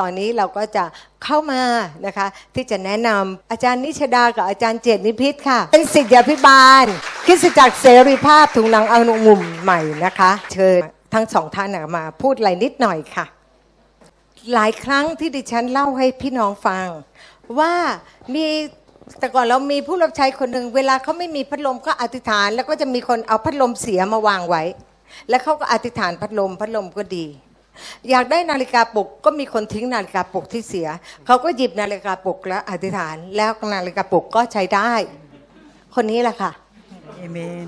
ตอนนี้เราก็จะเข้ามานะคะ ที่จะแนะนำอาจารย์นิชดากับอาจารย์เจตนิพิษค่ะ เป็นศิษยาพิบาลคริดจักรเสรีภาพถุงหนังอนุมุมใหม่นะคะ เชิญทั้งสองท่านมาพูดอะไรนิดหน่อยค่ะ หลายครั้งที่ดิฉันเล่าให้พี่น้องฟัง ว่ามีแต่ก่อนเรามีผู้รับใช้คนหนึ่งเวลาเขาไม่มีพัดลมก็อธิษฐาน แล้วก็จะมีคนเอาพัดลมเสียมาวางไว้ แล้วเขาก็อธิษฐานพัดลมพัดลมก็ดี อยากได้นาฬิกาปลุกก็มีคนทิ้งนาฬิกาปลุกที่เสีย เขาก็หยิบนาฬิกาปลุกแล้วอธิษฐานแล้วนาฬิกาปลุกก็ใช้ได้ คนนี้แหละค่ะเอเมน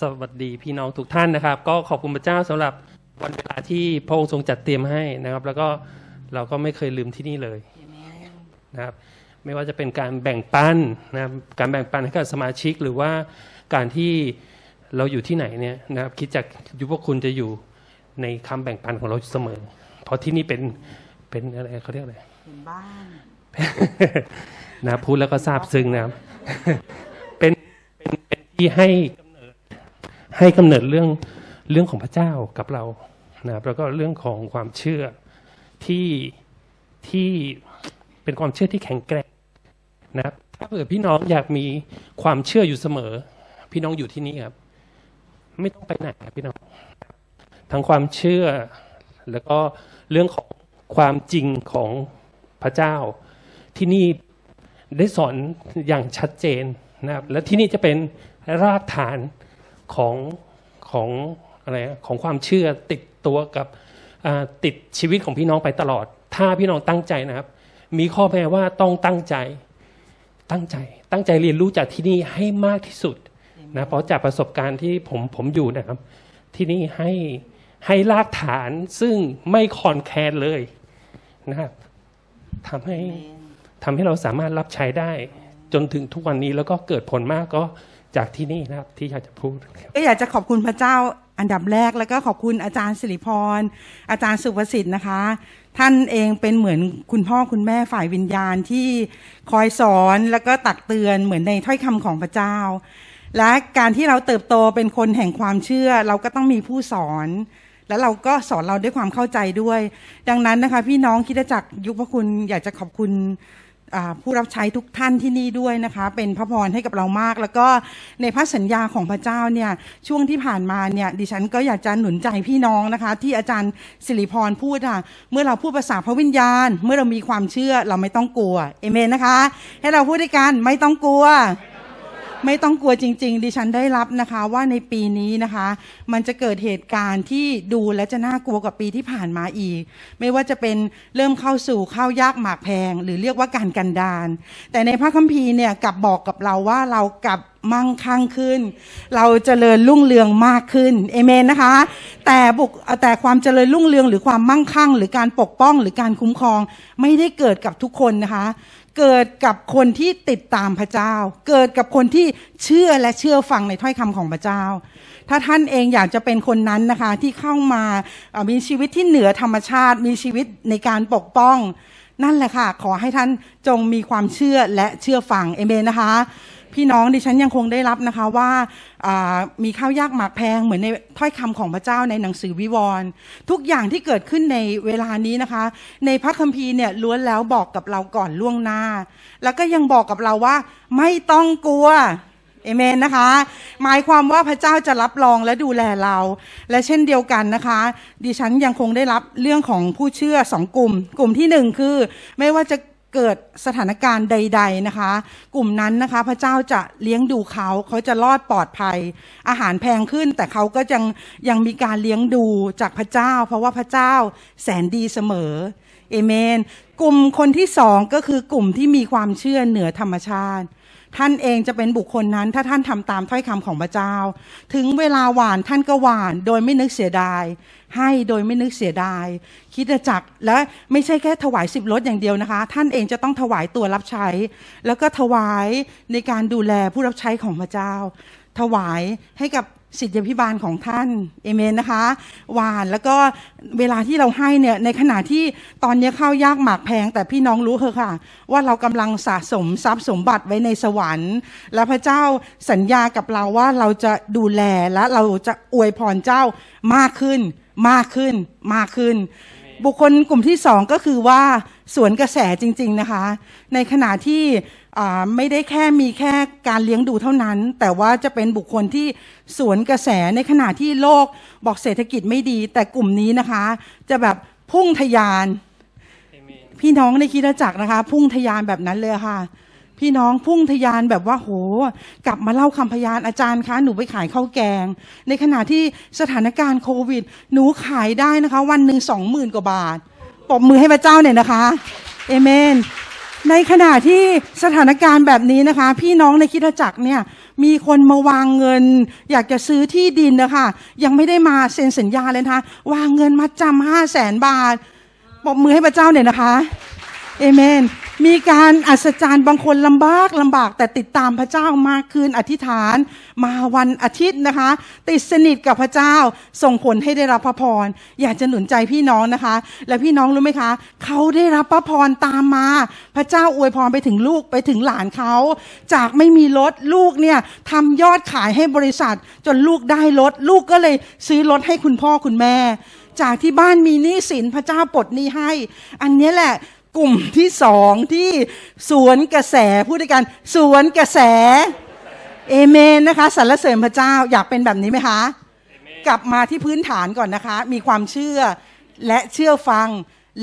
สวัสดีพี่น้องทุกท่านนะครับ ก็ขอบคุณพระเจ้าสำหรับวันเวลาที่พระองค์ทรงจัดเตรียมให้นะครับ แล้วก็เราก็ไม่เคยลืมที่นี่เลยนะครับ ไม่ว่าจะเป็นการแบ่งปันนะครับการแบ่งปันให้กับสมาชิกหรือว่าการที่ เราอยู่ที่ไหนเนี่ยนะครับคิดจากยุพวกคุณจะอยู่ในคำแบ่งปันของเราเสมอ เพราะที่นี่เป็นเป็นอะไรเขาเรียกอะไรเป็นบ้านนะพูดแล้วก็ซาบซึ้งนะครับเป็นเป็นเป็นที่ให้กำเนิดให้กำเนิดเรื่องเรื่องของพระเจ้ากับเรานะครับแล้วก็เรื่องของความเชื่อที่ที่เป็นความเชื่อที่แข็งแกร่งนะครับถ้าเผื่อพี่น้องอยากมีความเชื่ออยู่เสมอ พี่น้องอยู่ที่นี่ครับ ไม่ต้องไปไหนครับพี่น้องทั้งความเชื่อแล้วก็เรื่องของความจริงของพระเจ้า ที่นี่ได้สอนอย่างชัดเจนนะครับ และที่นี่จะเป็นรากฐานของของอะไรของความเชื่อติดตัวกับติดชีวิตของพี่น้องไปตลอด ถ้าพี่น้องตั้งใจนะครับ มีข้อแม้ว่าต้องตั้งใจตั้งใจ ตั้งใจเรียนรู้จากที่นี่ให้มากที่สุด นะเพราะจากประสบการณ์ที่ผมผมอยู่นะครับ ที่นี่ให้ให้รากฐานซึ่งไม่คลอนแคลนเลยนะครับทำให้ทำให้เราสามารถรับใช้ได้จนถึงทุกวันนี้แล้วก็เกิดผลมากก็จากที่นี่นะครับที่อยากจะพูดครับก็อยากจะขอบคุณพระเจ้าอันดับแรกแล้วก็ขอบคุณอาจารย์สิริพร อาจารย์สุภสิทธิ์นะคะ ท่านเองเป็นเหมือนคุณพ่อคุณแม่ฝ่ายวิญญาณที่คอยสอนแล้วก็ตักเตือนเหมือนในถ้อยคำของพระเจ้า และการที่เราเติบโตเป็นคนแห่งความเชื่อ เราก็ต้องมีผู้สอน แล้วเราก็สอนเราด้วยความเข้าใจด้วย ดังนั้นนะคะพี่น้องคิดจักรยุคพระคุณอยากจะขอบคุณผู้รับใช้ทุกท่านที่นี่ด้วยนะคะ เป็นพระพรให้กับเรามาก แล้วก็ในพระสัญญาของพระเจ้าเนี่ยช่วงที่ผ่านมาเนี่ยดิฉันก็อยากจะหนุนใจพี่น้องนะคะ ที่อาจารย์สิริพรพูดอะเมื่อเราพูดภาษาพระวิญญาณ เมื่อเรามีความเชื่อเราไม่ต้องกลัวเอเมนนะคะ ให้เราพูดด้วยกันไม่ต้องกลัว ไม่ต้องกลัวจริง ๆ ดิฉันได้รับนะคะว่าในปีนี้นะคะ มันจะเกิดเหตุการณ์ที่ดูและจะน่ากลัวกว่าปีที่ผ่านมาอีก ไม่ว่าจะเป็นเริ่มเข้าสู่ข้าวยากหมากแพง หรือเรียกว่าการกันดานแต่ในพระคัมภีร์เนี่ยกลับบอกกับเราว่าเรากลับมั่งคั่งขึ้น เราจเจริญรุ่งเรืองมากขึ้นเอเมนนะคะ แต่บุกแต่ความเจริญรุ่งเรืองหรือความมั่งคั่ง หรือการปกป้องหรือการคุ้มครอง ไม่ได้เกิดกับทุกคนนะคะ เกิดกับคนที่ติดตามพระเจ้า เกิดกับคนที่เชื่อและเชื่อฟังในถ้อยคำของพระเจ้า ถ้าท่านเองอยากจะเป็นคนนั้นนะคะที่เข้ามามีชีวิตที่เหนือธรรมชาติ มีชีวิตในการปกป้อง นั่นแหละค่ะ ขอให้ท่านจงมีความเชื่อและเชื่อฟังเอเมนนะคะ พี่น้องดิฉันยังคงได้รับนะคะว่ามีข้าวยากหมากแพงเหมือนในถ้อยคำของพระเจ้าในหนังสือวิวรณ์ทุกอย่างที่เกิดขึ้นในเวลานี้นะคะ ในพระคัมภีร์เนี่ยล้วนแล้วบอกกับเราก่อนล่วงหน้า แล้วก็ยังบอกกับเราว่าไม่ต้องกลัวเอเมนนะคะ หมายความว่าพระเจ้าจะรับรองและดูแลเรา และเช่นเดียวกันนะคะ ดิฉันยังคงได้รับเรื่องของผู้เชื่อสองกลุ่ม กลุ่มที่หนึ่งคือ ไม่ว่าจะ เกิดสถานการณ์ใด ๆนะคะ กลุ่มนั้นนะคะ พระเจ้าจะเลี้ยงดูเขาเขาจะรอดปลอดภัย อาหารแพงขึ้น แต่เขาก็ยังยังมีการเลี้ยงดูจากพระเจ้า เพราะว่าพระเจ้าแสนดีเสมอเอเมน กลุ่มคนที่สองก็คือกลุ่มที่มีความเชื่อเหนือธรรมชาติ ท่านเองจะเป็นบุคคลนั้น ถ้าท่านทำตามถ้อยคำของพระเจ้า ถึงเวลาหวานท่านก็หวาน โดยไม่นึกเสียดาย ให้โดยไม่นึกเสียดาย คิดจักและไม่ใช่แค่ถวายสิบรถอย่างเดียวนะคะ ท่านเองจะต้องถวายตัวรับใช้ แล้วก็ถวายในการดูแลผู้รับใช้ของพระเจ้า ถวายให้กับ สิทธิพิบาลของท่านเอเมนนะคะหวานแล้วก็เวลาที่เราให้เนี่ยในขณะที่ตอนนี้ข้าวยากหมากแพง แต่พี่น้องรู้เถอะค่ะ ว่าเรากำลังสะสมทรัพย์สมบัติไว้ในสวรรค์ และพระเจ้าสัญญากับเราว่าเราจะดูแลและเราจะอวยพรเจ้ามากขึ้น มากขึ้น มากขึ้น บุคคลกลุ่มที่สองก็คือว่า สวนกระแสจริง ๆนะคะ ในขณะที่ไม่ได้แค่มีแค่การเลี้ยงดูเท่านั้น แต่ว่าจะเป็นบุคคลที่สวนกระแสในขณะที่โลกบอกเศรษฐกิจไม่ดี แต่กลุ่มนี้นะคะ จะแบบพุ่งทะยาน พี่น้องในคิดจักรนะคะ พุ่งทะยานแบบนั้นเลยค่ะพี่น้องพุ่งทะยานแบบว่าโห กลับมาเล่าคำพยานอาจารย์คะ หนูไปขายข้าวแกง ในขณะที่สถานการณ์โควิด หนูขายได้นะคะ วันหนึ่งสองหมื่นกว่าบาท ปบมือให้พระเจ้าหน่อยนะคะเอเมน ในขณะที่สถานการณ์แบบนี้นะคะ พี่น้องในคิดจักรเนี่ยมีคนมาวางเงิน อยากจะซื้อที่ดินนะคะยังไม่ได้มาเซ็นสัญญาเลยนะคะวางเงินมาจำห้าแสนบาทปบมือให้พระเจ้าหน่อยนะคะ เอเมน มีการอัศจรรย์บางคนลำบากลำบาก แต่ติดตามพระเจ้ามากคืนอธิษฐาน มาวันอาทิตย์นะคะ ติดสนิทกับพระเจ้าส่งผลให้ได้รับพระพร อยากจะหนุนใจพี่น้องนะคะ และพี่น้องรู้ไหมคะ เขาได้รับพระพรตามมา พระเจ้าอวยพรไปถึงลูกไปถึงหลานเขา จากไม่มีรถลูกเนี่ยทำยอดขายให้บริษัท จนลูกได้รถลูกก็เลยซื้อรถให้คุณพ่อคุณแม่ จากที่บ้านมีหนี้สินพระเจ้าปลดหนี้ให้ อันนี้แหละ กลุ่มที่สองที่สวนกระแสพูดด้วยกันสวนกระแสเอเมนนะคะสรรเสริญพระเจ้าอยากเป็นแบบนี้ไหมคะ กลับมาที่พื้นฐานก่อนนะคะ มีความเชื่อและเชื่อฟัง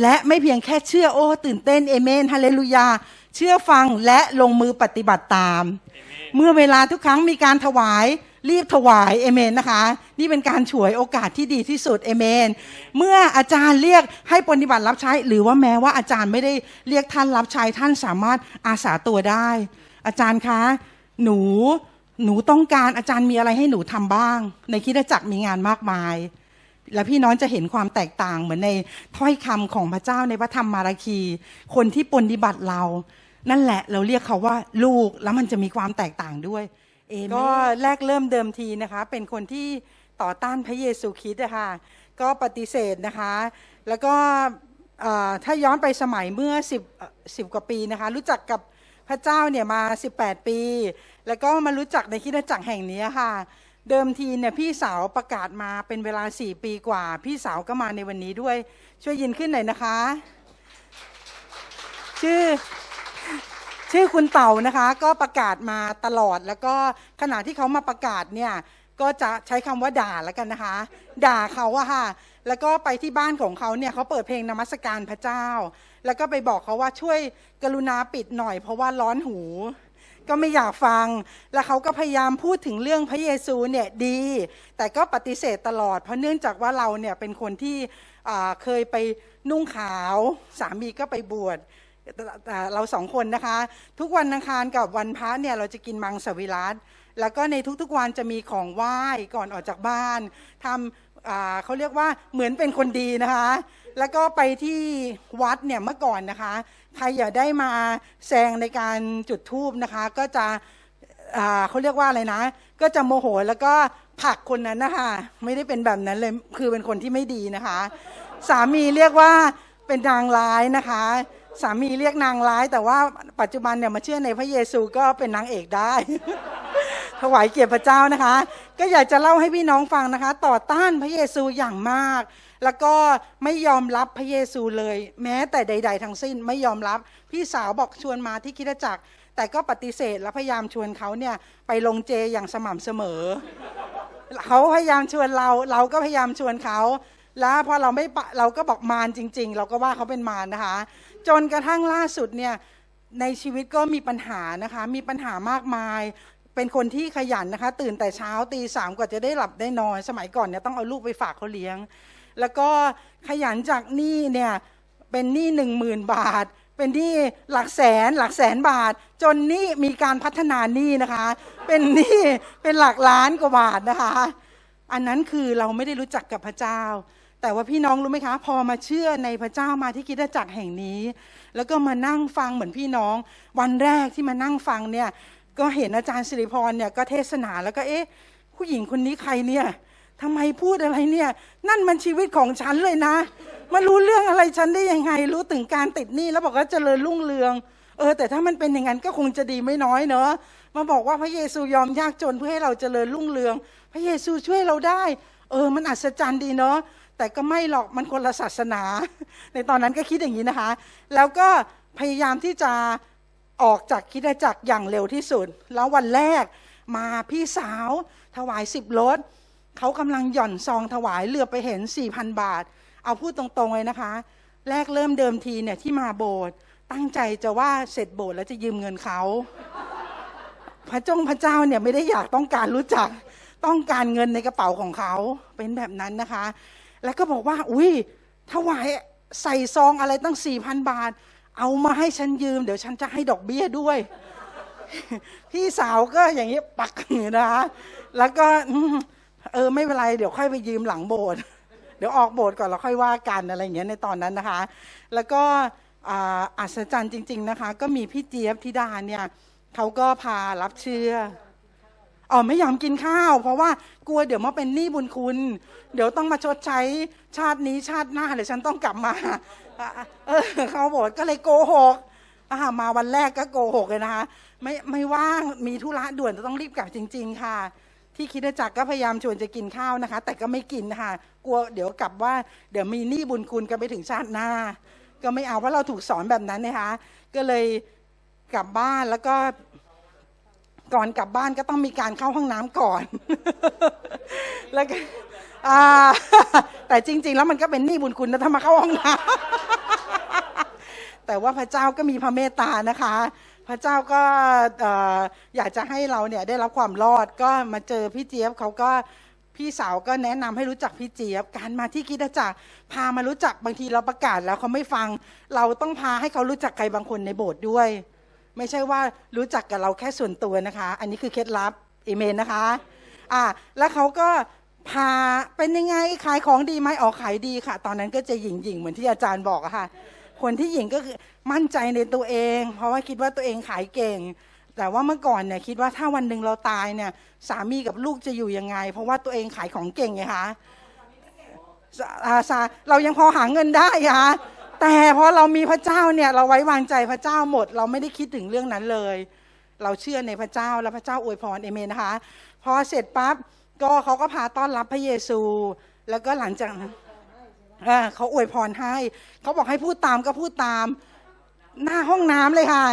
และไม่เพียงแค่เชื่อโอ้ตื่นเต้นเอเมนฮาเลลูยา เชื่อฟังและลงมือปฏิบัติตาม เมื่อเวลาทุกครั้งมีการถวาย รีบถวายเอเมนนะคะ นี่เป็นการฉวยโอกาสที่ดีที่สุดเอเมน เมื่ออาจารย์เรียกให้ปฏิบัติรับใช้ หรือว่าแม้ว่าอาจารย์ไม่ได้เรียกท่านรับใช้ท่านสามารถอาสาตัวได้ อาจารย์คะ หนูหนูต้องการอาจารย์มีอะไรให้หนูทำบ้าง ในคิดจักรมีงานมากมาย และพี่น้องจะเห็นความแตกต่างเหมือนในถ้อยคำของพระเจ้าในพระธรรมมาราคี คนที่ปฏิบัติเรา นั่นแหละเราเรียกเขาว่าลูกแล้วมันจะมีความแตกต่างด้วย เอเมน ก็แรกเริ่มเดิมทีนะคะ เป็นคนที่ต่อต้านพระเยซูคริสต์นะคะก็ปฏิเสธนะคะ แล้วก็เอ่อถ้าย้อนไปสมัยเมื่อ 10 10 กว่าปีนะคะ รู้จักกับพระเจ้าเนี่ยมา 18 ปี แล้วก็มารู้จักในคริดจักรแห่งนี้ค่ะ เดิมทีเนี่ยพี่สาวประกาศมาเป็นเวลา 4 ปีกว่า พี่สาวก็มาในวันนี้ด้วย ช่วยยินขึ้นหน่อยนะคะ ชื่อ ชื่อคุณเต่านะคะก็ประกาศมาตลอดแล้วก็ขณะที่เขามาประกาศเนี่ยก็จะใช้คำว่าด่าแล้วกันนะคะ ด่าเขาอะค่ะ แล้วก็ไปที่บ้านของเขาเนี่ยเขาเปิดเพลงนมัสการพระเจ้า แล้วก็ไปบอกเขาว่าช่วยกรุณาปิดหน่อย เพราะว่าร้อนหู ก็ไม่อยากฟัง แล้วเขาก็พยายามพูดถึงเรื่องพระเยซูเนี่ยดี แต่ก็ปฏิเสธตลอด เพราะเนื่องจากว่าเราเนี่ยเป็นคนที่เคยไปนุ่งขาว สามีก็ไปบวช แต่เราสองคนนะคะ ทุกวันอังคารกับวันพระเนี่ยเราจะกินมังสวิรัตแล้วก็ในทุกๆวันจะมีของไหว้ก่อนออกจากบ้านทำเขาเรียกว่าเหมือนเป็นคนดีนะคะ แล้วก็ไปที่วัดเนี่ยเมื่อก่อนนะคะ ใครอย่าได้มาแซงในการจุดธูปนะคะ ก็จะเขาเรียกว่าอะไรนะ ก็จะโมโหแล้วก็ผักคนนั้นนะคะไม่ได้เป็นแบบนั้นเลยคือเป็นคนที่ไม่ดีนะคะ สามีเรียกว่าเป็นนางร้ายนะคะ สามีเรียกนางร้าย แต่ว่าปัจจุบันเนี่ยมาเชื่อในพระเยซูก็เป็นนางเอกได้ ถวายเกียรติพระเจ้านะคะ ก็อยากจะเล่าให้พี่น้องฟังนะคะ ต่อต้านพระเยซูอย่างมาก แล้วก็ไม่ยอมรับพระเยซูเลย แม้แต่ใด ๆ ทั้งสิ้นไม่ยอมรับพี่สาวบอกชวนมาที่คิดจักร แต่ก็ปฏิเสธและพยายามชวนเขาเนี่ยไปลงเจอย่างสม่ำเสมอเขาพยายามชวนเราเราก็พยายามชวนเขา แล้วพอเราไม่เราก็บอกมารจริง ๆ เราก็ว่าเขาเป็นมารนะคะ จนกระทั่งล่าสุดเนี่ยในชีวิตก็มีปัญหานะคะ มีปัญหามากมาย เป็นคนที่ขยันนะคะ ตื่นแต่เช้าตีสามกว่าจะได้หลับได้นอน สมัยก่อนเนี่ยต้องเอาลูกไปฝากเขาเลี้ยง แล้วก็ขยันจากหนี้เนี่ยเป็นหนี้หนึ่งหมื่นบาท เป็นหนี้หลักแสนหลักแสนบาท จนหนี้มีการพัฒนาหนี้นะคะ เป็นหนี้เป็นหลักล้านกว่าบาทนะคะ อันนั้นคือเราไม่ได้รู้จักกับพระเจ้า แต่ว่าพี่น้องรู้ไหมคะ พอมาเชื่อในพระเจ้ามาที่คิดจักรแห่งนี้ แล้วก็มานั่งฟังเหมือนพี่น้อง วันแรกที่มานั่งฟังเนี่ยก็เห็นอาจารย์สิริพรเนี่ยก็เทศนาแล้วก็เอ๊ะ ผู้หญิงคนนี้ใครเนี่ยทำไมพูดอะไรเนี่ย นั่นมันชีวิตของฉันเลยนะมารู้เรื่องอะไรฉันได้ยังไง รู้ถึงการติดหนี้แล้วบอกว่าเจริญรุ่งเรือง เออ แต่ถ้ามันเป็นอย่างนั้นก็คงจะดีไม่น้อยเนอะมาบอกว่าพระเยซูยอมยากจนเพื่อให้เราเจริญรุ่งเรือง พระเยซูช่วยเราได้ เออ มันอัศจรรย์ดีเนาะ แต่ก็ไม่หรอกมันคนละศาสนา ในตอนนั้นก็คิดอย่างนี้นะคะ แล้วก็พยายามที่จะออกจากคิดจักรอย่างเร็วที่สุด แล้ววันแรกมาพี่สาวถวายสิบรถเขากำลังหย่อนซองถวายเหลือไปเห็น4,000บาท เอาพูดตรงๆเลยนะคะ แรกเริ่มเดิมทีเนี่ยที่มาโบสถ์ตั้งใจจะว่าเสร็จโบสถ์แล้วจะยืมเงินเขา พระจงพระเจ้าเนี่ยไม่ได้อยากต้องการรู้จักต้องการเงินในกระเป๋าของเขาเป็นแบบนั้นนะคะ แล้วก็บอกว่า อุ้ยถวายใส่ซองอะไรตั้งสี่พันบาท เอามาให้ฉันยืม เดี๋ยวฉันจะให้ดอกเบี้ยด้วย พี่สาวก็อย่างนี้ปักอย่นะคะแล้วก็เออไม่เป็นไรเดี๋ยวค่อยไปยืมหลังโบสถ์เดี๋ยวออกโบสถ์ก่อนแล้วค่อยว่ากันอะไรอย่างเงี้ยในตอนนั้นนะคะ แล้วก็อัศจรรย์จริง ๆนะคะ ก็มีพี่เจี๊ยบธิดาเนี่ยเขาก็พารับเชื่อ อ๋อไม่ยอมกินข้าว เพราะว่ากลัวเดี๋ยวมาเป็นหนี้บุญคุณ เดี๋ยวต้องมาชดใช้ชาตินี้ชาติหน้าเดี๋ยวฉันต้องกลับมาเออเขาบอกก็เลยโกหกอามาวันแรกก็โกหกเลยนะคะไม่ไม่ว่างมีธุระด่วนจะต้องรีบกลับจริง ๆ ค่ะ ที่คิดจักก็พยายามชวนจะกินข้าวนะคะ แต่ก็ไม่กินนะคะกลัวเดี๋ยวกลับว่าเดี๋ยวมีหนี้บุญคุณกันไปถึงชาติหน้า ก็ไม่เอาเพราะเราถูกสอนแบบนั้นนะคะ ก็เลยกลับบ้านแล้วก็ ก่อนกลับบ้านก็ต้องมีการเข้าห้องน้ำก่อน แล้วก็แต่จริง ๆ แล้วมันก็เป็นหนี้บุญคุณนะถ้ามาเข้าห้องน้ำแต่ว่าพระเจ้าก็มีพระเมตตานะคะ พระเจ้าก็เอ่อยากจะให้เราเนี่ยได้รับความรอดก็มาเจอพี่เจี๊ยบเขาก็พี่สาวก็แนะนำให้รู้จักพี่เจี๊ยบ การมาที่คิดจักรพามารู้จักบางทีเราประกาศแล้วเขาไม่ฟัง เราต้องพาให้เขารู้จักใครบางคนในโบสถ์ด้วย ไม่ใช่ว่ารู้จักกับเราแค่ส่วนตัวนะคะ อันนี้คือเคล็ดลับเอเมนนะคะอ่าแล้วเขาก็พาเป็นยังไงขายของดีไหมอ๋อขายดีค่ะ ตอนนั้นก็จะหยิ่งหยิ่งๆเหมือนที่อาจารย์บอกอะค่ะ คนที่หยิ่งก็คือมั่นใจในตัวเอง เพราะว่าคิดว่าตัวเองขายเก่ง แต่ว่าเมื่อก่อนเนี่ยคิดว่าถ้าวันหนึ่งเราตายเนี่ย สามีกับลูกจะอยู่ยังไง เพราะว่าตัวเองขายของเก่งไงคะสอ่าสเรายังพอหาเงินได้ค่ะ แต่พอเรามีพระเจ้าเนี่ย เราไว้วางใจพระเจ้าหมด เราไม่ได้คิดถึงเรื่องนั้นเลย เราเชื่อในพระเจ้าและพระเจ้าอวยพรเอเมนนะคะพอเสร็จปั๊บก็เขาก็พาต้อนรับพระเยซู แล้วก็หลังจากนั้นเขาอวยพรให้ เขาบอกให้พูดตามก็พูดตาม หน้าห้องน้ำเลยค่ะ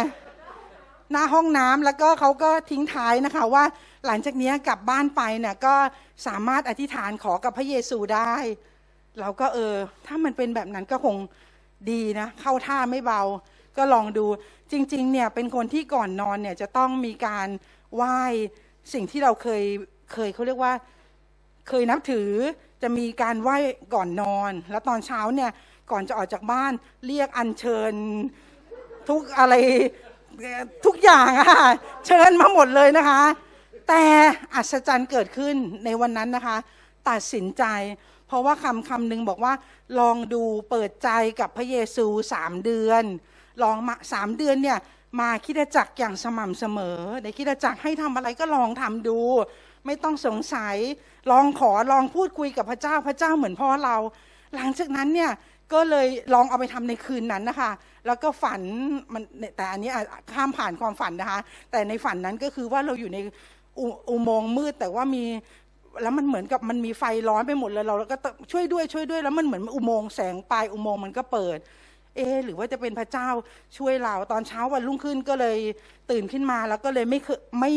หน้าห้องน้ำแล้วก็เขาก็ทิ้งท้ายนะคะว่าหลังจากนี้กลับบ้านไปเนี่ยก็สามารถอธิษฐานขอกับพระเยซูได้ เราก็เออ ถ้ามันเป็นแบบนั้นก็คง ดีนะเข้าท่าไม่เบา ก็ลองดูจริงๆเนี่ยเป็นคนที่ก่อนนอนเนี่ยจะต้องมีการไหว้สิ่งที่เราเคยเคยเขาเรียกว่าเคยนับถือจะมีการไหว้ก่อนนอน แล้วตอนเช้าเนี่ยก่อนจะออกจากบ้านเรียกอัญเชิญทุกอะไรทุกอย่างอะค่ะเชิญมาหมดเลยนะคะ แต่อัศจรรย์เกิดขึ้นในวันนั้นนะคะ ตัดสินใจ ราะว่าคำคำหนึ่งบอกว่า ลองดูเปิดใจกับพระเยซูสามเดือน ลองมาสามเดือนเนี่ยมาคิดจักรอย่างสม่ำเสมอในคิดจักรให้ทำอะไรก็ลองทำดู ไม่ต้องสงสัย ลองขอลองพูดคุยกับพระเจ้าพระเจ้าเหมือนพ่อเรา หลังจากนั้นเนี่ยก็เลยลองเอาไปทำในคืนนั้นนะคะ แล้วก็ฝันมันแต่อันนี้ข้ามผ่านความฝันนะคะ แต่ในฝันนั้นก็คือว่าเราอยู่ในอุอุโมงค์มืด แต่ว่ามี แล้วมันเหมือนกับมันมีไฟร้อนไปหมดเลยเราแล้วก็ช่วยด้วยช่วยด้วย แล้วมันเหมือนอุโมงค์แสงปลายอุโมงค์มันก็เปิด เอหรือว่าจะเป็นพระเจ้าช่วยเราตอนเช้าวันรุ่งขึ้นก็เลยตื่นขึ้นมาแล้วก็เลยไม่เคยไม่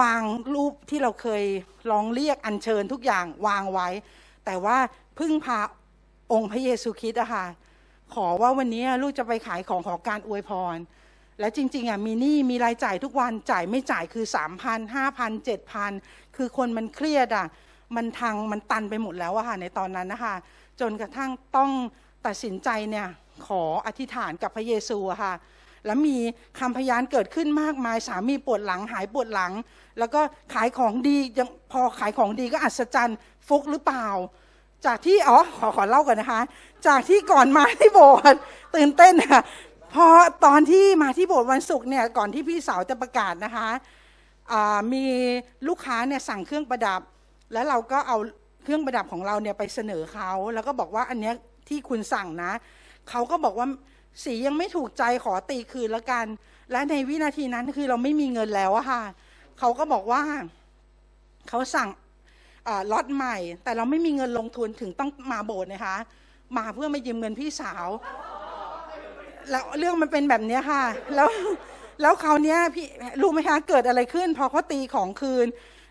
วางรูปที่เราเคยลองเรียกอัญเชิญทุกอย่างวางไว้ แต่ว่าพึ่งพาองค์พระเยซูคริสต์อะค่ะขอว่าวันนี้ลูกจะไปขายของขอการอวยพร แล้วจริงๆอะมีหนี้มีรายจ่ายทุกวันจ่ายไม่จ่ายคือสามพันห้าพันเจ็ดพัน คือคนมันเครียดอะมันทางมันตันไปหมดแล้วอะค่ะในตอนนั้นนะคะจนกระทั่งต้องตัดสินใจเนี่ยขออธิษฐานกับพระเยซูอะค่ะแล้วมีคำพยานเกิดขึ้นมากมายสามีปวดหลังหายปวดหลัง แล้วก็ขายของดียังพอขายของดีก็อัศจรรย์ฟุกหรือเปล่า จากที่อ๋อขอขอเล่าก่อนนะคะ จากที่ก่อนมาที่โบสถ์ตื่นเต้นค่ะพอตอนที่มาที่โบสถ์วันศุกร์เนี่ยก่อนที่พี่สาวจะประกาศนะคะ มีลูกค้าเนี่ยสั่งเครื่องประดับ แล้วเราก็เอาเครื่องประดับของเราเนี่ยไปเสนอเขาแล้วก็บอกว่าอันเนี้ยที่คุณสั่งนะเขาก็บอกว่าสียังไม่ถูกใจขอตีคืนแล้วกัน และในวินาทีนั้นคือเราไม่มีเงินแล้วอะค่ะเขาก็บอกว่าเขาสั่งล็อตใหม่ แต่เราไม่มีเงินลงทุนถึงต้องมาโบสถ์นะคะ มาเพื่อมายืมเงินพี่สาว แล้วเรื่องมันเป็นแบบนี้ค่ะ แล้ว แล้วคราวเนี้ยพี่รู้ไหมคะเกิดอะไรขึ้น พอเขาตีของคืน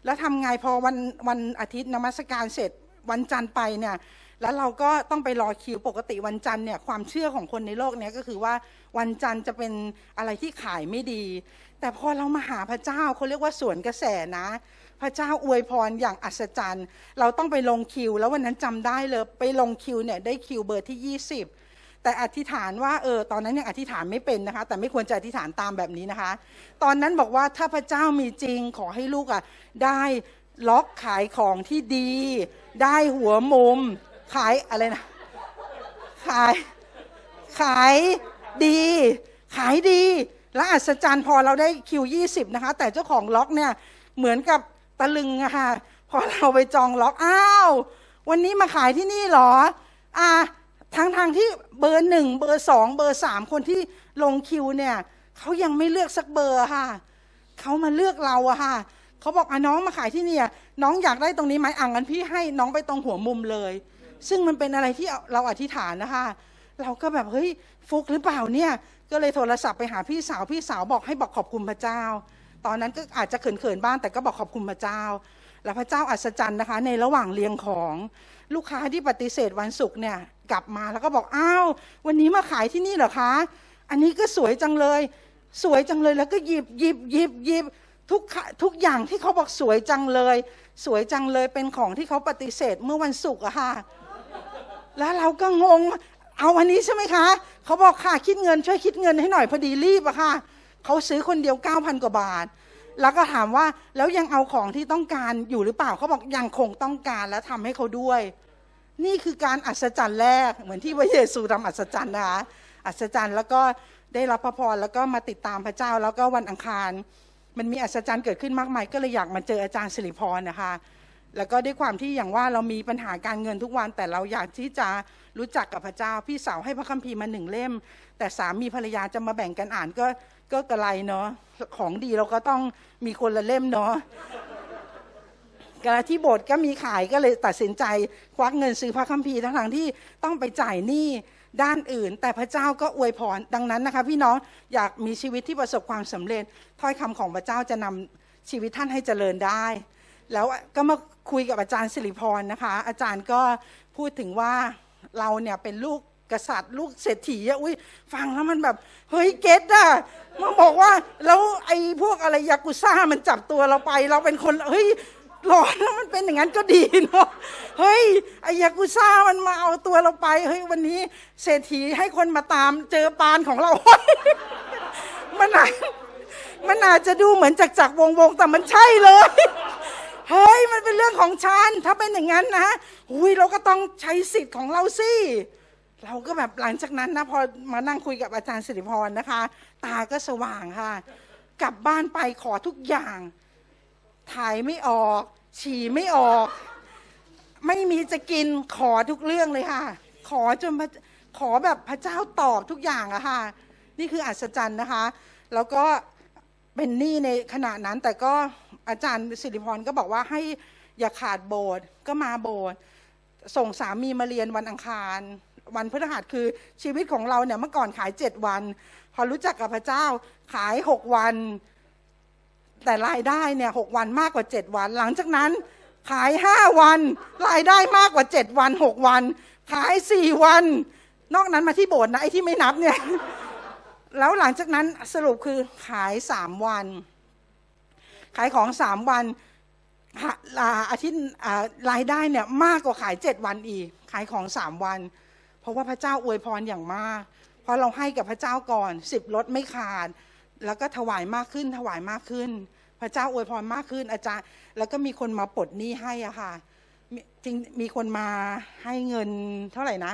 แล้วทำไงพอวันวันอาทิตย์นมัสการเสร็จวันจันทร์ไปเนี่ยแล้วเราก็ต้องไปรอคิวปกติวันจันทร์เนี่ยความเชื่อของคนในโลกเนี้ยก็คือว่าวันจันทร์จะเป็นอะไรที่ขายไม่ดี แต่พอเรามาหาพระเจ้าเขาเรียกว่าสวนกระแสนะ พระเจ้าอวยพรอย่างอัศจรรย์ เราต้องไปลงคิว แล้ววันนั้นจำได้เลยไปลงคิวเนี่ยได้คิวเบอร์ที่ 20 แต่อธิษฐานว่าเออตอนนั้นยังอธิษฐานไม่เป็นนะคะ แต่ไม่ควรจะอธิษฐานตามแบบนี้นะคะ ตอนนั้นบอกว่าถ้าพระเจ้ามีจริงขอให้ลูกอะได้ล็อกขายของที่ดี ได้หัวมุม ขายอะไรนะขายขายดี ขายดี และอัศจรรย์พอเราได้คิว20 นะคะ แต่เจ้าของล็อกเนี่ยเหมือนกับตะลึงอะค่ะพอเราไปจองล็อกอ้าว วันนี้มาขายที่นี่หรอ อ่าางที่เบอร์หนึ่งเบอร์สองเบอร์สามคนที่ลงคิวเนี่ยเขายังไม่เลือกสักเบอร์ค่ะเขามาเลือกเราอะค่ะเขาบอกอะน้องมาขายที่เนี่ย น้องอยากได้ตรงนี้ไหมอะงั้นพี่ให้น้องไปตรงหัวมุมเลย ซึ่งมันเป็นอะไรที่เราอธิษฐานนะคะ เราก็แบบเฮ้ยฟุกหรือเปล่าเนี่ย ก็เลยโทรศัพท์ไปหาพี่สาวพี่สาวบอกให้บอกขอบคุณพระเจ้า ตอนนั้นก็อาจจะเขินๆบ้างแต่ก็บอกขอบคุณพระเจ้า แล้วพระเจ้าอัศจรรย์นะคะ ในระหว่างเรียงของลูกค้าที่ปฏิเสธวันศุกร์เนี่ยกลับมาแล้วก็บอกอ้าววันนี้มาขายที่นี่เหรอคะ อันนี้ก็สวยจังเลย สวยจังเลยแล้วก็หยิบหยิบหยิบหยิบทุกทุกอย่างที่เขาบอกสวยจังเลย สวยจังเลยเป็นของที่เขาปฏิเสธเมื่อวันศุกร์อะค่ะ แล้วเราก็งงเอาอันนี้ใช่ไหมคะ เขาบอกค่ะคิดเงินช่วยคิดเงินให้หน่อยพอดีรีบอะค่ะ เขาซื้อคนเดียว9,000กว่าบาท แล้วก็ถามว่าแล้วยังเอาของที่ต้องการอยู่หรือเปล่าเขาบอกยังคงต้องการและทำให้เขาด้วย นี่คือการอัศจรรย์แรกเหมือนที่พระเยซูทำอัศจรรย์นะคะอัศจรรย์แล้วก็ได้รับพระพรแล้วก็มาติดตามพระเจ้าแล้วก็วันอังคาร มันมีอัศจรรย์เกิดขึ้นมากมาย ก็เลยอยากมาเจออาจารย์สิริพรนะคะ แล้วก็ด้วยความที่อย่างว่าเรามีปัญหาการเงินทุกวัน แต่เราอยากที่จะรู้จักกับพระเจ้า พี่สาวให้พระคัมภีร์มาหนึ่งเล่ม แต่สามีภรรยาจะมาแบ่งกันอ่านก็ ก็กระไรเนาะของดีเราก็ต้องมีคนละเล่มเนาะกระที่โบสถ์ก็มีขายก็เลยตัดสินใจควักเงินซื้อพระคัมภีร์ทั้งๆที่ต้องไปจ่ายหนี้ด้านอื่น แต่พระเจ้าก็อวยพรดังนั้นนะคะ พี่น้องอยากมีชีวิตที่ประสบความสำเร็จถ้อยคำของพระเจ้าจะนำชีวิตท่านให้เจริญได้ แล้วก็มาคุยกับอาจารย์สิริพรนะคะ อาจารย์ก็พูดถึงว่าเราเนี่ยเป็นลูก กษัตริย์ ลูกเศรษฐีอะอุ้ยฟังแล้วมันแบบ เฮ้ยเก็ตอะมาบอกว่าแล้วไอ้พวกอะไรยากุซ่ามันจับตัวเราไป เราเป็นคนเฮ้ยหลอนแล้วมันเป็นอย่างนั้นก็ดีเนาะเฮ้ยไอ้ยากุซ่ามันมาเอาตัวเราไปเฮ้ยวันนี้เศรษฐีให้คนมาตามเจอปานของเรา มันอาจมันอาจจะดูเหมือนจักจักวงวงๆแต่มันใช่เลย เฮ้ยมันเป็นเรื่องของฉันถ้าเป็นอย่างนั้นนะอุ้ยเราก็ต้องใช้สิทธิ์ของเราสิ เราก็แบบหลังจากนั้นนะพอมานั่งคุยกับอาจารย์สิริพรนะคะ ตาก็สว่างค่ะ กลับบ้านไปขอทุกอย่าง ถ่ายไม่ออก ฉี่ไม่ออก ไม่มีจะกินขอทุกเรื่องเลยค่ะ ขอจนขอแบบพระเจ้าตอบทุกอย่างอะค่ะ นี่คืออัศจรรย์นะคะ แล้วก็เป็นหนี้ในขณะนั้น แต่ก็อาจารย์สิริพรก็บอกว่าให้อย่าขาดโบสถ์ก็มาโบสถ์ส่งสามีมาเรียนวันอังคาร วันพฤหัสคือชีวิตของเราเนี่ยเมื่อก่อนขายเจ็ดวัน พอรู้จักกับพระเจ้าขายหกวัน แต่รายได้เนี่ยหกวันมากกว่าเจ็ดวัน หลังจากนั้นขายห้าวัน รายได้มากกว่าเจ็ดวันหกวัน ขายสี่วัน นอกนั้นมาที่โบสถ์นะไอ้ที่ไม่นับเนี่ยแล้วหลังจากนั้นสรุปคือขายสามวัน ขายของสามวันอาทิตย์รายได้เนี่ยมากกว่าขายเจ็ดวันอีก ขายของสามวัน เพราะว่าพระเจ้าอวยพรอย่างมาก เพราะเราให้กับพระเจ้าก่อนสิบรถไม่ขาด แล้วก็ถวายมากขึ้นถวายมากขึ้น พระเจ้าอวยพรมากขึ้นอาจารย์ แล้วก็มีคนมาปลดหนี้ให้อะค่ะจริงมีคนมาให้เงินเท่าไหร่นะ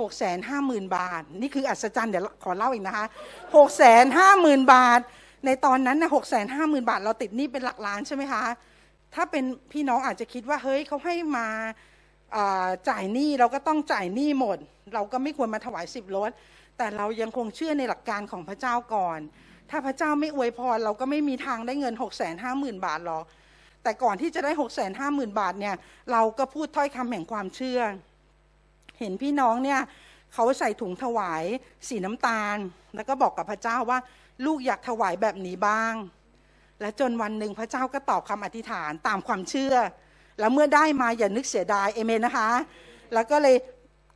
หกแสนห้าหมื่นบาท นี่คืออัศจรรย์เดี๋ยวขอเล่าอีกนะคะหกแสนห้าหมื่นบาท ในตอนนั้นนะหกแสนห้าหมื่นบาท เราติดหนี้เป็นหลักล้านใช่ไหมคะ ถ้าเป็นพี่น้องอาจจะคิดว่าเฮ้ยเขาให้มา จ่ายหนี้เราก็ต้องจ่ายหนี้หมด เราก็ไม่ควรมาถวายสิบรถแต่เรายังคงเชื่อในหลักการของพระเจ้าก่อน ถ้าพระเจ้าไม่อวยพรเราก็ไม่มีทางได้เงินหกแสนห้าหมื่นบาทหรอกแต่ก่อนที่จะได้หกแสนห้าหมื่นบาทเนี่ยเราก็พูดถ้อยคำแห่งความเชื่อ เห็นพี่น้องเนี่ยเขาใส่ถุงถวายสีน้ำตาล แล้วก็บอกกับพระเจ้าว่า ลูกอยากถวายแบบนี้บ้าง และจนวันหนึ่งพระเจ้าก็ตอบคำอธิษฐานตามความเชื่อ แล้วเมื่อได้มาอย่านึกเสียดายเอเมนนะคะ แล้วก็เลย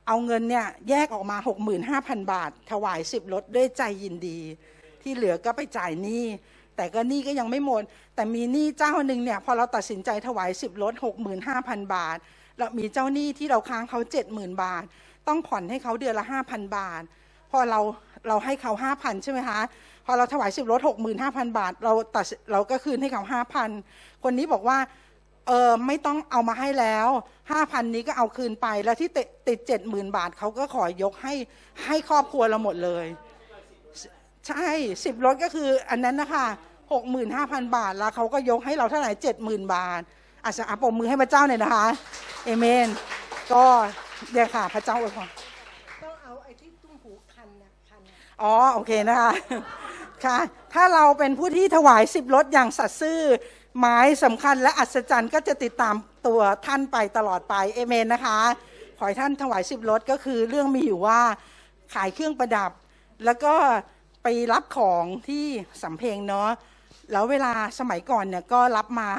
เอาเงินเนี่ยแยกออกมา 65,000 บาท ถวาย10รถด้วยใจยินดี ที่เหลือก็ไปจ่ายหนี้แต่ก็หนี้ก็ยังไม่หมด แต่มีหนี้เจ้าหนึ่งเนี่ยพอเราตัดสินใจถวาย10รถ65,000 บาทแล้วมีเจ้าหนี้ที่เราค้างเขา 70,000 บาท ต้องผ่อนให้เขาเดือนละ 5,000 บาท พอเราเราให้เขา 5,000 ใช่ไหมคะพอเราถวาย10รถ65,000 บาท เราตัดเราก็คืนให้เขา 5,000 คนนี้บอกว่า เออไม่ต้องเอามาให้แล้วห้าพันนี้ก็เอาคืนไป แล้วที่ติดติดเจ็ดหมื่นบาทเขาก็ขอยกให้ให้ครอบครัวเราหมดเลย ใช่สิบรถก็คืออันนั้นนะคะหกหมื่นห้าพันบาทแล้วเขาก็ยกให้เราเท่าไหร่เจ็ดหมื่นบาทอาจจะอัปมมือให้พระเจ้าหน่อยนะคะเอเมน ก็เดี๋ยวค่ะพระเจ้าอวยพรต้องเอาไอ้ที่ตุ้มหูคันนะคันอ๋อโอเคนะคะค่ะ ถ้าเราเป็นผู้ที่ถวายสิบรถอย่างสัตย์ซื่อ หมายสำคัญและอัศจรรย์ก็จะติดตามตัวท่านไปตลอดไปเอเมนนะคะ ขอให้ท่านถวายสิบรถก็คือเรื่องมีอยู่ว่าขายเครื่องประดับ แล้วก็ไปรับของที่สำเพ็งเนาะแล้วเวลาสมัยก่อนเนี่ยก็รับมา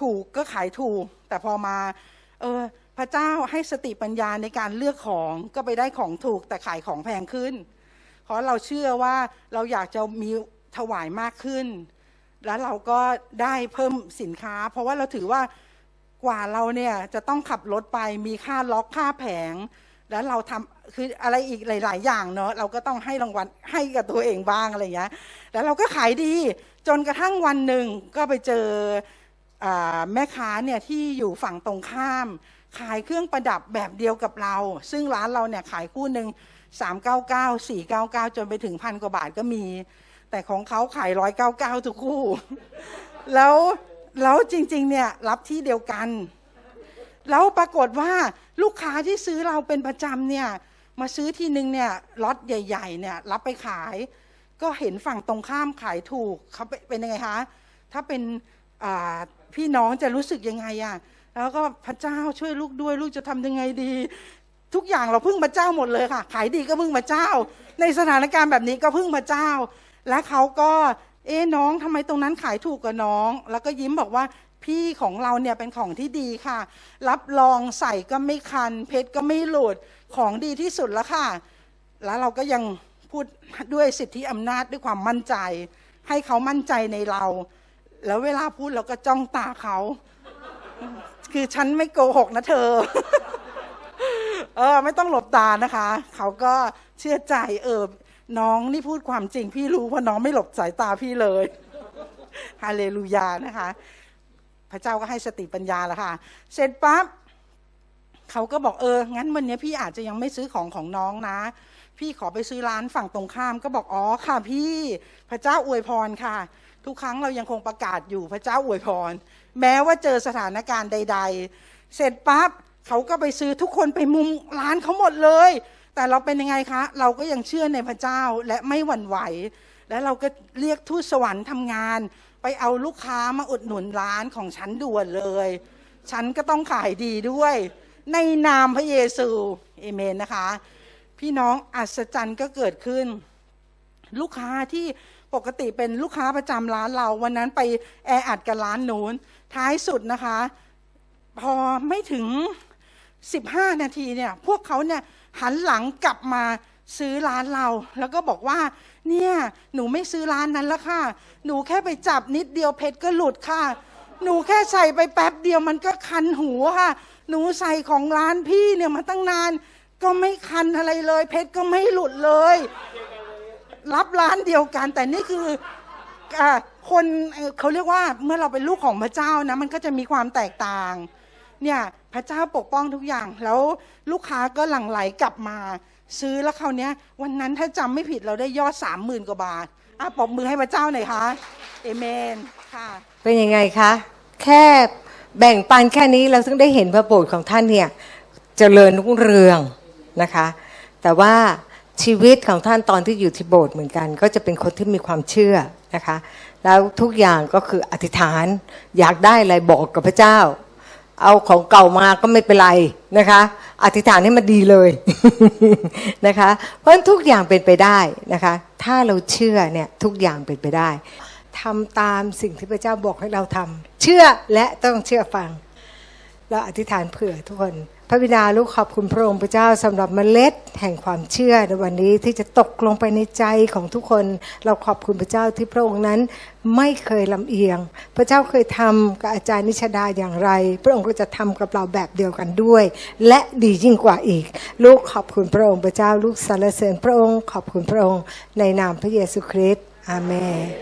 ถูกก็ขายถูก แต่พอมาเออพระเจ้าให้สติปัญญาในการเลือกของก็ไปได้ของถูกแต่ขายของแพงขึ้น เพราะเราเชื่อว่าเราอยากจะมีถวายมากขึ้น แล้วเราก็ได้เพิ่มสินค้า เพราะว่าเราถือว่ากว่าเราเนี่ยจะต้องขับรถไปมีค่าล็อกค่าแผง แล้วเราทำคืออะไรอีกหลาย ๆ อย่างเนาะเราก็ต้องให้รางวัลให้กับตัวเองบ้างอะไรอย่างเงี้ยแล้วเราก็ขายดีจนกระทั่งวันหนึ่งก็ไปเจออแม่ค้าเนี่ยที่อยู่ฝั่งตรงข้าม ขายเครื่องประดับแบบเดียวกับเรา ซึ่งร้านเราเนี่ยขายคู่หนึ่ง399 499 จนไปถึงพันกว่าบาทก็มี แต่ของเขาขาย199ทุกคู่ แล้วแล้วจริงๆเนี่ยรับที่เดียวกัน แล้วปรากฏว่าลูกค้าที่ซื้อเราเป็นประจำเนี่ยมาซื้อทีนึงเนี่ยล็อตใหญ่ ๆ เนี่ยรับไปขาย ก็เห็นฝั่งตรงข้ามขายถูกเขาเป็นยังไงคะถ้าเป็นพี่น้องจะรู้สึกยังไงอะแล้วก็พระเจ้าช่วยลูกด้วยลูกจะทำยังไงดี ทุกอย่างเราพึ่งพระเจ้าหมดเลยค่ะ ขายดีก็พึ่งพระเจ้า ในสถานการณ์แบบนี้ก็พึ่งพระเจ้า และเขาก็เอ๊ะน้องทำไมตรงนั้นขายถูกกว่าน้อง แล้วก็ยิ้มบอกว่าพี่ของเราเนี่ยเป็นของที่ดีค่ะ รับรองใส่ก็ไม่คัน เพชรก็ไม่หลุดของดีที่สุดแล้วค่ะ แล้วเราก็ยังพูดด้วยสิทธิอำนาจด้วยความมั่นใจ ให้เขามั่นใจในเรา แล้วเวลาพูดเราก็จ้องตาเขา คือฉันไม่โกหกนะเธอ เออ ไม่ต้องหลบตานะคะ เขาก็เชื่อใจเออ น้องนี่พูดความจริง พี่รู้เพราะน้องไม่หลบสายตาพี่เลยฮาเลลูยานะคะ พระเจ้าก็ให้สติปัญญาแล้วค่ะ เสร็จปั๊บเขาก็บอกเออ งั้นวันนี้พี่อาจจะยังไม่ซื้อของของน้องนะ พี่ขอไปซื้อร้านฝั่งตรงข้าม ก็บอกอ๋อค่ะพี่พระเจ้าอวยพรค่ะ ทุกครั้งเรายังคงประกาศอยู่พระเจ้าอวยพร แม้ว่าเจอสถานการณ์ใด ๆ เสร็จปั๊บเขาก็ไปซื้อทุกคนไปมุมร้านเขาหมดเลย แต่เราเป็นยังไงคะ เราก็ยังเชื่อในพระเจ้าและไม่หวั่นไหว และเราก็เรียกทูตสวรรค์ทำงาน ไปเอาลูกค้ามาอุดหนุนร้านของฉันด่วนเลย ฉันก็ต้องขายดีด้วย ในนามพระเยซูเอเมนนะคะ พี่น้องอัศจรรย์ก็เกิดขึ้น ลูกค้าที่ปกติเป็นลูกค้าประจำร้านเรา วันนั้นไปแออัดกับร้านนู้น ท้ายสุดนะคะ พอไม่ถึง 15 นาทีเนี่ย พวกเขาเนี่ย หันหลังกลับมาซื้อร้านเรา แล้วก็บอกว่า เนี่ย หนูไม่ซื้อร้านนั้นแล้วค่ะ หนูแค่ไปจับนิดเดียวเพชรก็หลุดค่ะ หนูแค่ใส่ไปแป๊บเดียวมันก็คันหูค่ะ หนูใส่ของร้านพี่เนี่ยมาตั้งนาน ก็ไม่คันอะไรเลย เพชรก็ไม่หลุดเลย รับร้านเดียวกัน แต่นี่คืออ่าคนเขาเรียกว่าเมื่อเราเป็นลูกของพระเจ้านะ มันก็จะมีความแตกต่าง เนี่ยพระเจ้าปกป้องทุกอย่าง แล้วลูกค้าก็หลั่งไหลกลับมา ซื้อแล้วคราวนี้ย วันนั้นถ้าจำไม่ผิดเราได้ยอดสามหมื่นกว่าบาทอะปรบมือให้พระเจ้าหน่อยคะเอเมนค่ะเป็นยังไงคะ แค่แบ่งปันแค่นี้เราซึ่งได้เห็นพระโปรดของท่านเนี่ยเจริญรุ่งเรืองนะคะ แต่ว่าชีวิตของท่านตอนที่อยู่ที่โบสถ์เหมือนกัน ก็จะเป็นคนที่มีความเชื่อนะคะ แล้วทุกอย่างก็คืออธิษฐานอยากได้อะไรบอกกับพระเจ้า เอาของเก่ามาก็ไม่เป็นไรนะคะ อธิษฐานให้มันดีเลยนะคะ เพราะทุกอย่างเป็นไปได้นะคะ ถ้าเราเชื่อเนี่ยทุกอย่างเป็นไปได้ทำตามสิ่งที่พระเจ้าบอกให้เราทำเชื่อและต้องเชื่อฟัง เราอธิษฐานเผื่อทุกคน พระบิดาลูกขอบคุณพระองค์พระเจ้าสำหรับเมล็ดแห่งความเชื่อในวันนี้ที่จะตกลงไปในใจของทุกคน เราขอบคุณพระเจ้าที่พระองค์นั้นไม่เคยลำเอียง พระเจ้าเคยทำกับอาจารย์นิชดาอย่างไร พระองค์ก็จะทำกับเราแบบเดียวกันด้วย และดียิ่งกว่าอีก ลูกขอบคุณพระองค์พระเจ้าลูกสรรเสริญพระองค์ ขอบคุณพระองค์ในนามพระเยซูคริสต์อาเมน